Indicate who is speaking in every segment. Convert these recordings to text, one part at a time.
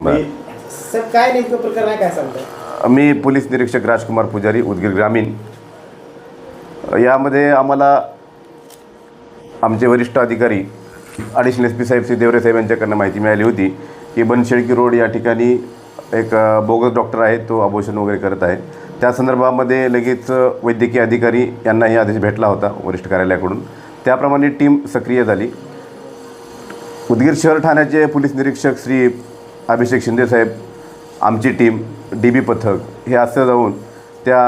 Speaker 1: बरं.
Speaker 2: सर काय नेमकं प्रकरण आहे काय सांगताय?
Speaker 1: मी पोलीस निरीक्षक राजकुमार पुजारी उदगीर ग्रामीण. यामध्ये आम्हाला आमचे वरिष्ठ अधिकारी additional S P saheb Shri Devare saheb यांच्याकडनं माहिती मिळाली होती की बनशेळकी रोड या ठिकाणी एक बोगस डॉक्टर आहे तो अबोशन वगैरे करत आहे. त्या संदर्भामध्ये लगेच वैद्यकीय अधिकारी यांनाही आदेश भेटला होता वरिष्ठ कार्यालयाकडून. त्याप्रमाणे टीम सक्रिय झाली. उदगीर शहर ठाण्याचे पोलीस निरीक्षक श्री अभिषेक शिंदेसाहेब आमची टीम डी बी पथक हे असं जाऊन त्या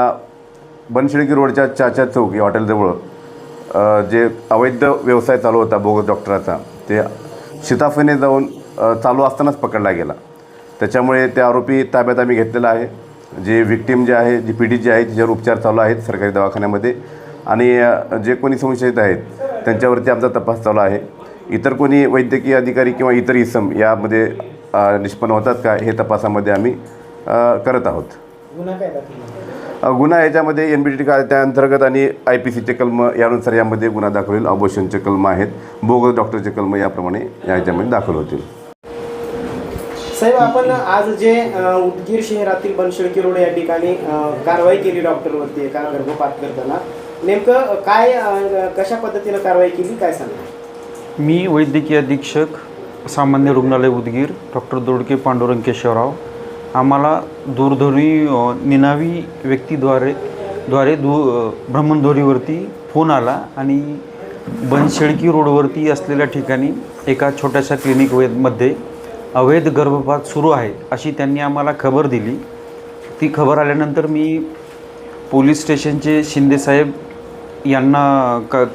Speaker 1: बनशिळकी रोडच्या चाचा चौक या हॉटेलजवळ जे अवैध व्यवसाय चालू होता बोगस डॉक्टराचा ते शिताफीने जाऊन चालू असतानाच पकडला गेला. त्याच्यामुळे त्या आरोपी ताब्यात आम्ही घेतलेला आहे. जे विक्टीम जे आहे जी पीडित जे आहे तिच्यावर उपचार चालू आहेत सरकारी दवाखान्यामध्ये. आणि जे कोणी संशयित आहेत त्यांच्यावरती आमचा तपास चालू आहे. इतर कोणी वैद्यकीय अधिकारी किंवा इतर इसम यामध्ये निष्पन्न होतात का हे तपासामध्ये आम्ही करत आहोत.
Speaker 2: गुन्हा
Speaker 1: याच्यामध्ये एन बी टी अंतर्गत आणि आय पी सीचे कलम यानुसार यामध्ये गुन्हा दाखल होईल. अबोशनचे कलम आहेत. बोगस डॉक्टरचे कलम याप्रमाणे या याच्यामध्ये दाखल होतील.
Speaker 2: साहेब आपण आज जे उदगीर शहरातील बनशेळकी रोड या ठिकाणी कारवाई केली डॉक्टरवरती एका गर्भपात करताना. नेमकं काय कशा पद्धतीनं कारवाई केली? काय सांगा
Speaker 3: मी वैद्यकीय अधीक्षक सामान्य रुग्णालय उदगीर डॉक्टर दोडके पांडुरंग केशवराव आम्हाला दूरध्वनी निनावी व्यक्तीद्वारे द्वारे दू भ्रमणध्वनीवरती फोन आला आणि बनशेळकी रोडवरती असलेल्या ठिकाणी एका छोट्याशा क्लिनिकमध्ये अवैध गर्भपात सुरू आहे अशी त्यांनी आम्हाला खबर दिली. ती खबर आल्यानंतर मी पोलीस स्टेशनचे शिंदेसाहेब यांना क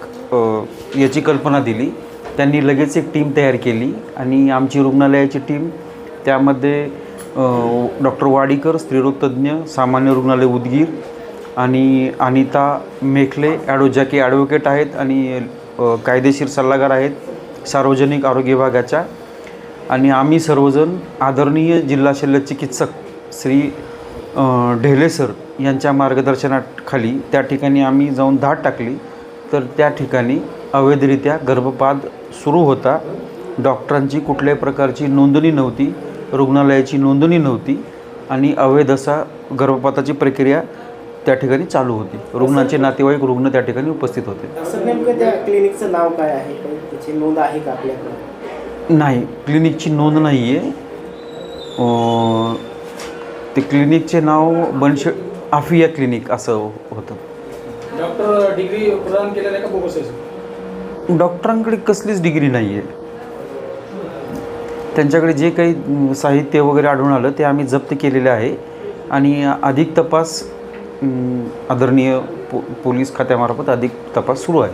Speaker 3: याची कल्पना दिली. त्यांनी लगेच एक टीम तयार केली आणि आमची रुग्णालयाची टीम त्यामध्ये डॉक्टर वाडीकर स्त्रीरोगतज्ञ सामान्य रुग्णालय उदगीर आणि अनिता मेखले ॲडो ज्या की ॲडव्होकेट आहेत आणि कायदेशीर सल्लागार आहेत सार्वजनिक आरोग्य विभागाच्या. आणि आम्ही सर्वजण आदरणीय जिल्हा शल्य चिकित्सक श्री ढेले सर यांच्या मार्गदर्शनाखाली त्या ठिकाणी आम्ही जाऊन धाड टाकली. तर त्या ठिकाणी अवैधरित्या गर्भपात सुरू होता. डॉक्टरांची कुठल्याही प्रकारची नोंदणी नव्हती. रुग्णालयाची नोंदणी नव्हती. आणि अवैध असा गर्भपाताची प्रक्रिया त्या ठिकाणी चालू होती. रुग्णाचे नातेवाईक रुग्ण त्या ठिकाणी उपस्थित होते.
Speaker 2: सर नेमकं त्या क्लिनिकचं नाव काय आहे? त्याची नोंद आहे का आपल्याकडे?
Speaker 3: नाही क्लिनिकची नोंद नाही आहे ते क्लिनिकचे नाव बनशे आफिया क्लिनिक असं होतं.
Speaker 4: डॉक्टर डिग्री प्रदान केलेलं आहे का बोगस आहे?
Speaker 3: डॉक्टरांकडे कसलीच डिग्री नाही आहे त्यांच्याकडे जे काही साहित्य वगैरे आढळून आलं ते आम्ही जप्त केलेले आहे. आणि अधिक तपास आदरणीय पो पोलीस खात्यामार्फत अधिक तपास सुरू आहे.